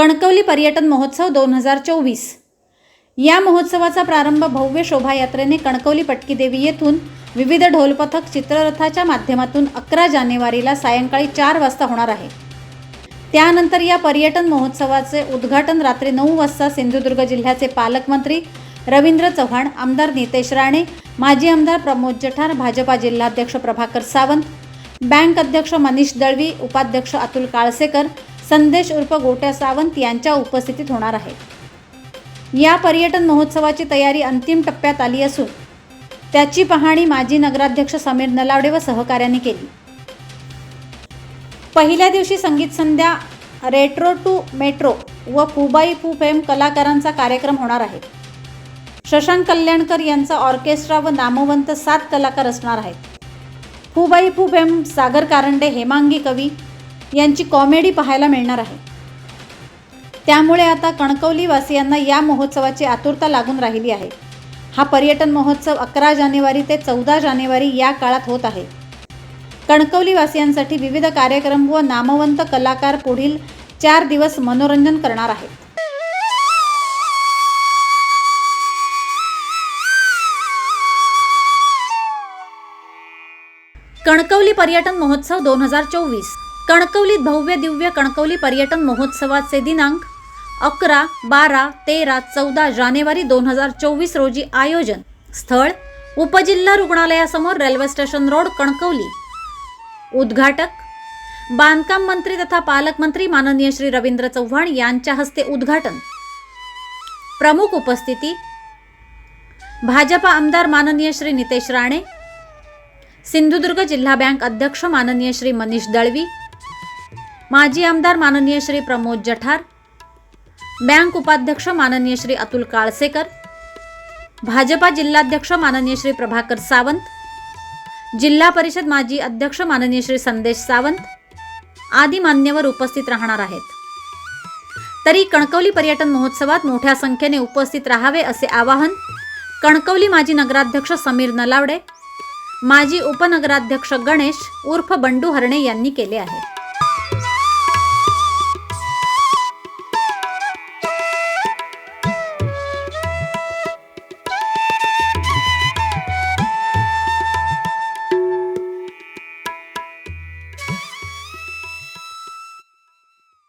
कणकवली पर्यटन महोत्सव दोन हजार चोवीस. या महोत्सवाचा प्रारंभ भव्य शोभायात्रेने कणकवली पटकी देवी येथून विविध ढोलपथक चित्ररथाच्या माध्यमातून अकरा जानेवारीला सायंकाळी चार वाजता होणार आहे. त्यानंतर या पर्यटन महोत्सवाचे उद्घाटन रात्री नऊ वाजता सिंधुदुर्ग जिल्ह्याचे पालकमंत्री रवींद्र चव्हाण आमदार नितेश राणे माजी आमदार प्रमोद जठार भाजपा जिल्हाध्यक्ष प्रभाकर सावंत बँक अध्यक्ष मनीष दळवी उपाध्यक्ष अतुल काळसेकर संदेश उर्फ गोट्या सावंत यांच्या उपस्थितीत होणार आहे. या पर्यटन महोत्सवाची तयारी अंतिम टप्प्यात आली असून त्याची पाहणी माजी नगराध्यक्ष समीर नलावडे व सहकाऱ्यांनी केली. पहिल्या दिवशी संगीत संध्या रेट्रो टू मेट्रो व फुबाई फू फेम कलाकारांचा कार्यक्रम होणार आहे. शशांक कल्याणकर यांचा ऑर्केस्ट्रा व नामवंत सात कलाकार असणार आहेत. फुबाई फू फेम सागर कारंडे हेमांगी कवी यांची कॉमेडी पाहायला मिळणार आहे. त्यामुळे आता कणकवलीवासियांना या महोत्सवाची आतुरता लागून राहिली आहे. हा पर्यटन महोत्सव अकरा जानेवारी ते चौदा जानेवारी या काळात होत आहे. कणकवलीवासियांसाठी विविध कार्यक्रम व नामवंत कलाकार पुढील चार दिवस मनोरंजन करणार आहेत. कणकवली पर्यटन महोत्सव दोन हजार चोवीस कणकवलीत भव्य दिव्य कणकवली पर्यटन महोत्सवाचे दिनांक अकरा बारा तेरा चौदा जानेवारी दोन हजार चोवीस रोजी आयोजन. स्थळ उपजिल्हा रुग्णालयासमोर रेल्वे स्टेशन रोड कणकवली. उद्घाटक बांधकाम मंत्री तथा पालकमंत्री माननीय श्री रवींद्र चव्हाण यांच्या हस्ते उद्घाटन. प्रमुख उपस्थिती भाजपा आमदार माननीय श्री नितेश राणे सिंधुदुर्ग जिल्हा बँक अध्यक्ष माननीय श्री मनीष दळवी माजी आमदार माननीय श्री प्रमोद जठार बँक उपाध्यक्ष माननीय श्री अतुल काळसेकर भाजपा जिल्हाध्यक्ष माननीय श्री प्रभाकर सावंत जिल्हा परिषद माजी अध्यक्ष माननीय श्री संदेश सावंत आदी मान्यवर उपस्थित राहणार आहेत. तरी कणकवली पर्यटन महोत्सवात मोठ्या संख्येने उपस्थित राहावे असे आवाहन कणकवली माजी नगराध्यक्ष समीर नलावडे माजी उपनगराध्यक्ष गणेश उर्फ बंडू हरणे यांनी केले आहे.